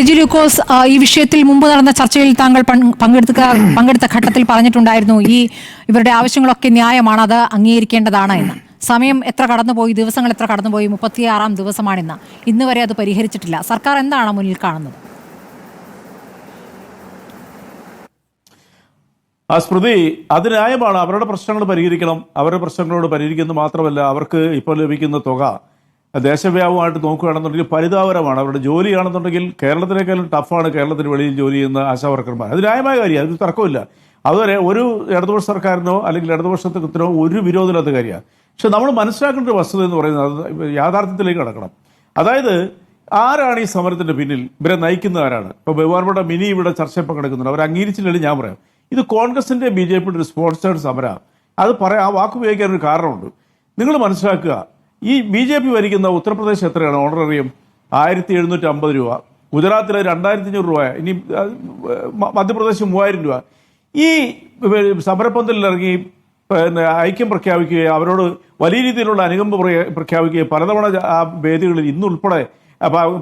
റെജി ലൂക്കോസ് ഈ വിഷയത്തിൽ മുമ്പ് നടന്ന ചർച്ചയിൽ താങ്കൾ പങ്ക്- പങ്കെടുത്ത പങ്കെടുത്ത ഘട്ടത്തിൽ പറഞ്ഞിട്ടുണ്ടായിരുന്നു. ഈ ഇവരുടെ ആവശ്യങ്ങളൊക്കെ ന്യായമാണ് അത് അംഗീകരിക്കേണ്ടതാണ് എന്ന്. സമയം എത്ര കടന്നുപോയി ദിവസങ്ങൾ എത്ര കടന്നുപോയി മുപ്പത്തിയാറാം ദിവസമാണിന്ന്. ഇന്ന് വരെ അത് പരിഹരിച്ചിട്ടില്ല. സർക്കാർ എന്താണ് മുന്നിൽ കാണുന്നത്? ആ സ്മൃതി അത് ന്യായമാണ്. അവരുടെ പ്രശ്നങ്ങൾ പരിഹരിക്കണം. അവരുടെ പ്രശ്നങ്ങളോട് പരിഹരിക്കുന്നത് മാത്രമല്ല അവർക്ക് ഇപ്പോൾ ലഭിക്കുന്ന തുക. ദേശവ്യാപകമായിട്ട് നോക്കുകയാണെന്നുണ്ടെങ്കിൽ പരിതാപകരമാണ്. അവരുടെ ജോലിയാണെന്നുണ്ടെങ്കിൽ കേരളത്തിനേക്കാളും ടഫാണ് കേരളത്തിന് വെളിയിൽ ജോലി ചെയ്യുന്ന ആശാവർക്കർമാർ. അത് ന്യായമായ കാര്യമാണ്. അത് തർക്കമില്ല. അതുവരെ ഒരു ഇടതുപക്ഷ സർക്കാരിനോ അല്ലെങ്കിൽ ഇടതുപക്ഷത്തിനോ ഒരു വിരോധമില്ലാത്ത കാര്യമാണ്. പക്ഷെ നമ്മൾ മനസ്സിലാക്കേണ്ട ഒരു വസ്തുത എന്ന് പറയുന്നത് അത് യാഥാർത്ഥ്യത്തിലേക്ക് കടക്കണം. അതായത് ആരാണ് ഈ സമരത്തിന്റെ പിന്നിൽ? ഇവരെ നയിക്കുന്ന ആരാണ്? ഇപ്പൊ ബഹുമാനപ്പെട്ട മിനി ഇവിടെ ചർച്ചയിൽ പങ്കെടുക്കുന്നുണ്ട്. അവർ അംഗീകരിച്ചില്ലെങ്കിൽ ഞാൻ പറയാം. ഇത് കോൺഗ്രസിന്റെ ബി ജെ പിയുടെ ഒരു സ്പോൺസേഡ് സമരമാണ്. അത് പറയാം ആ വാക്ക് ഉപയോഗിക്കാൻ ഒരു കാരണമുണ്ട്. നിങ്ങൾ മനസ്സിലാക്കുക ഈ ബി ജെ പി ഭരിക്കുന്ന ഉത്തർപ്രദേശ് എത്രയാണ്? ഓണററിയം ആയിരത്തി എഴുന്നൂറ്റി അമ്പത് രൂപ. ഗുജറാത്തിൽ രണ്ടായിരത്തി അഞ്ഞൂറ് രൂപ. ഇനി മധ്യപ്രദേശ് മൂവായിരം രൂപ. ഈ സമരപ്പന്തലിൽ ഇറങ്ങി പിന്നെ ഐക്യം പ്രഖ്യാപിക്കുകയും അവരോട് വലിയ രീതിയിലുള്ള അനുകമ്പ പ്രഖ്യാപിക്കുകയും പലതവണ ആ വേദികളിൽ ഇന്നുൾപ്പെടെ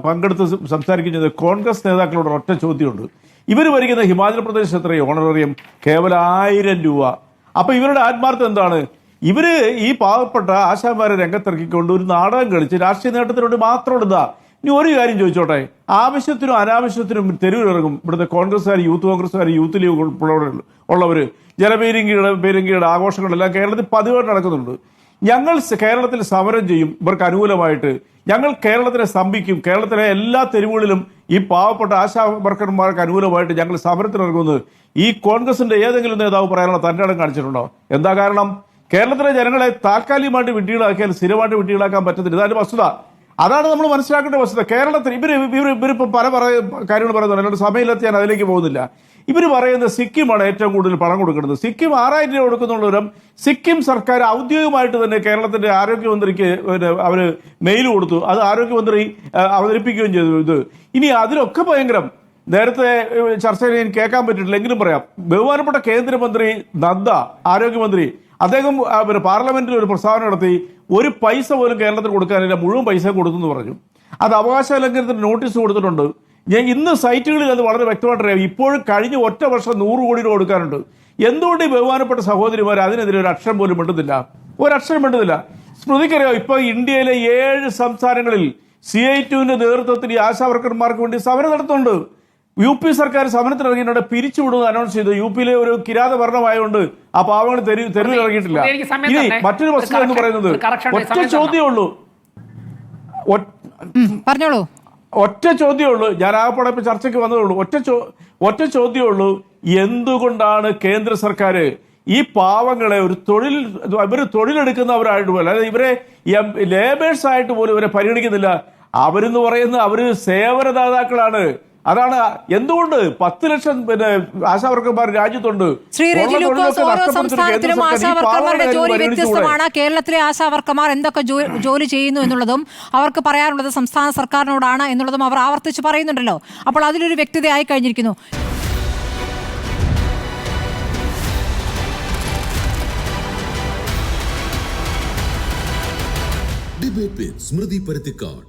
പങ്കെടുത്ത് സംസാരിക്കുകയും ചെയ്ത കോൺഗ്രസ് നേതാക്കളോട് ഒറ്റ ചോദ്യമുണ്ട്. ഇവർ ഭരിക്കുന്ന ഹിമാചൽ പ്രദേശ് എത്രയും? ഓണറേറിയം കേവലം ആയിരം രൂപ. അപ്പൊ ഇവരുടെ ആത്മാർത്ഥം എന്താണ്? ഇവർ ഈ പാവപ്പെട്ട ആശാന്മാരെ രംഗത്തിറക്കിക്കൊണ്ട് ഒരു നാടകം കളിച്ച് രാഷ്ട്രീയ നേട്ടത്തിന് വേണ്ടി മാത്രം ഇതാ ഇനി ഒരു കാര്യം ചോദിച്ചോട്ടെ? ആവശ്യത്തിനും അനാവശ്യത്തിനും തെരുവിലിറങ്ങും ഇവിടുത്തെ കോൺഗ്രസ്സുകാർ യൂത്ത് കോൺഗ്രസ്സുകാർ യൂത്ത് ലീഗ് ഉള്ളവർ ജലപീരങ്കിയുടെ പീരങ്കിയുടെ ആഘോഷങ്ങളെല്ലാം കേരളത്തിൽ പതിവായിട്ട് നടക്കുന്നുണ്ട്. ഞങ്ങൾ കേരളത്തിൽ സമരം ചെയ്യും. ഇവർക്ക് അനുകൂലമായിട്ട് ഞങ്ങൾ കേരളത്തിനെ സ്തംഭിക്കും. കേരളത്തിലെ എല്ലാ തെരുവുകളിലും ഈ പാവപ്പെട്ട ആശാ വർക്കർമാർക്ക് അനുകൂലമായിട്ട് ഞങ്ങൾ സമരത്തിനിറങ്ങുന്നത്. ഈ കോൺഗ്രസിന്റെ ഏതെങ്കിലും നേതാവ് പറയാനുള്ള തന്റെ ഇടം കാണിച്ചിട്ടുണ്ടോ? എന്താ കാരണം? കേരളത്തിലെ ജനങ്ങളെ താൽക്കാലികമായിട്ട് വിട്ടികളാക്കിയാൽ സ്ഥിരമായിട്ട് വിട്ടികളാക്കാൻ പറ്റത്തില്ല. ഇതാണ് വസ്തുത. അതാണ് നമ്മൾ മനസ്സിലാക്കേണ്ട വസ്തുത. കേരളത്തിൽ ഇവർ ഇവർ ഇവരിപ്പോൾ പല പറയ കാര്യങ്ങൾ പറയുന്നുണ്ട്. എന്നോട് സമയമില്ലാത്ത ഞാൻ അതിലേക്ക് പോകുന്നില്ല. ഇവർ പറയുന്നത് സിക്കിമാണ് ഏറ്റവും കൂടുതൽ പണം കൊടുക്കുന്നത്. സിക്കിം ആറായിരം രൂപ കൊടുക്കുന്നുള്ളവരും സിക്കിം സർക്കാർ ഔദ്യോഗികമായിട്ട് തന്നെ കേരളത്തിന്റെ ആരോഗ്യമന്ത്രിക്ക് അവർ മെയിൽ കൊടുത്തു. അത് ആരോഗ്യമന്ത്രി അവതരിപ്പിക്കുകയും ചെയ്തു ഇത്. ഇനി അതിലൊക്കെ ഭയങ്കരം. നേരത്തെ ചർച്ച ചർച്ചയിൽ കേൾക്കാൻ പറ്റിയിട്ടില്ല. എങ്കിലും പറയാം. ബഹുമാനപ്പെട്ട കേന്ദ്രമന്ത്രി നദ്ദ ആരോഗ്യമന്ത്രി അദ്ദേഹം പിന്നെ പാർലമെന്റിൽ ഒരു പ്രസ്താവന നടത്തി ഒരു പൈസ പോലും കേരളത്തിന് കൊടുക്കാനില്ല മുഴുവൻ പൈസ കൊടുത്തു എന്ന് പറഞ്ഞു. അത് അവകാശ ലംഘനത്തിന് നോട്ടീസ് കൊടുത്തിട്ടുണ്ട്. ഞാൻ ഇന്ന് സൈറ്റുകളിൽ അത് വളരെ വ്യക്തമായിട്ട് അറിയാം. ഇപ്പോഴും കഴിഞ്ഞ ഒറ്റ വർഷം നൂറ് കോടി രൂപ കൊടുക്കാനുണ്ട്. എന്തുകൊണ്ട് ഈ ബഹുമാനപ്പെട്ട സഹോദരിമാർ അതിനെതിരെ ഒരു അക്ഷരം പോലും മിണ്ടുന്നില്ല? ഒരക്ഷരം മിണ്ടുന്നില്ല. സ്മൃതിക്കറിയോ ഇപ്പൊ ഇന്ത്യയിലെ ഏഴ് സംസ്ഥാനങ്ങളിൽ സി ഐ ടുവിന്റെ നേതൃത്വത്തിൽ ഈ ആശാവർക്കർമാർക്ക് വേണ്ടി സമരം നടത്തുന്നുണ്ട്. യു പി സർക്കാർ സമരത്തിന് പിരിച്ചുവിടുന്നത് അനൗൺസ് ചെയ്തു. യു പിയിലെ ഒരു കിരാത ഭരണമായതുകൊണ്ട് ആ പാവങ്ങൾ തെരുവ് തെരുവിൽ ഇറങ്ങിയിട്ടില്ല. ഇനി മറ്റൊരു പ്രശ്നം എന്ന് പറയുന്നത്. ഒറ്റ ചോദ്യമേ ഉള്ളൂ. പറഞ്ഞോളൂ. ഒറ്റ ചോദ്യമേ ഉള്ളൂ. ഞാൻ ആകപ്പാടെ ഇപ്പൊ ചർച്ചയ്ക്ക് വന്നതേ ഉള്ളൂ. ഒറ്റ ചോ ഒറ്റ ചോദ്യമേ ഉള്ളൂ. എന്തുകൊണ്ടാണ് കേന്ദ്ര സർക്കാർ ഈ പാവങ്ങളെ ഒരു തൊഴിൽ ഇവർ തൊഴിലെടുക്കുന്നവരായിട്ട് പോലും അതായത് ഇവരെ ലേബേഴ്സ് ആയിട്ട് പോലും ഇവരെ പരിഗണിക്കുന്നില്ല. അവരെന്ന് പറയുന്നത് അവർ സേവനദാതാക്കളാണ്. അതാണ് എന്തുകൊണ്ട് പത്ത് ലക്ഷം പിന്നെ ആശാവർക്കർമാർ രാജ്യത്തുണ്ട്? ശ്രീ റെജി ലൂക്കോസ് തൊഴിലൊക്കെ ഓരോ നഷ്ടപ്പെടുത്തുന്ന കേന്ദ്ര സംസ്ഥാനത്തിലും ആശാവർക്കർമാരുടെ ജോലി വ്യത്യസ്തമാണ്. കേരളത്തിലെ ആശാവർക്കർമാർ എന്തൊക്കെ ജോലി ചെയ്യുന്നു എന്നുള്ളതും അവർക്ക് പറയാനുള്ളത് സംസ്ഥാന സർക്കാരിനോടാണ് എന്നുള്ളതും അവർ ആവർത്തിച്ച് പറയുന്നുണ്ടല്ലോ. അപ്പോൾ അതിലൊരു വ്യക്തതയായി കഴിഞ്ഞിരിക്കുന്നു. ഡിബേറ്റ് സ്മൃതി പരുത്തിക്കാട്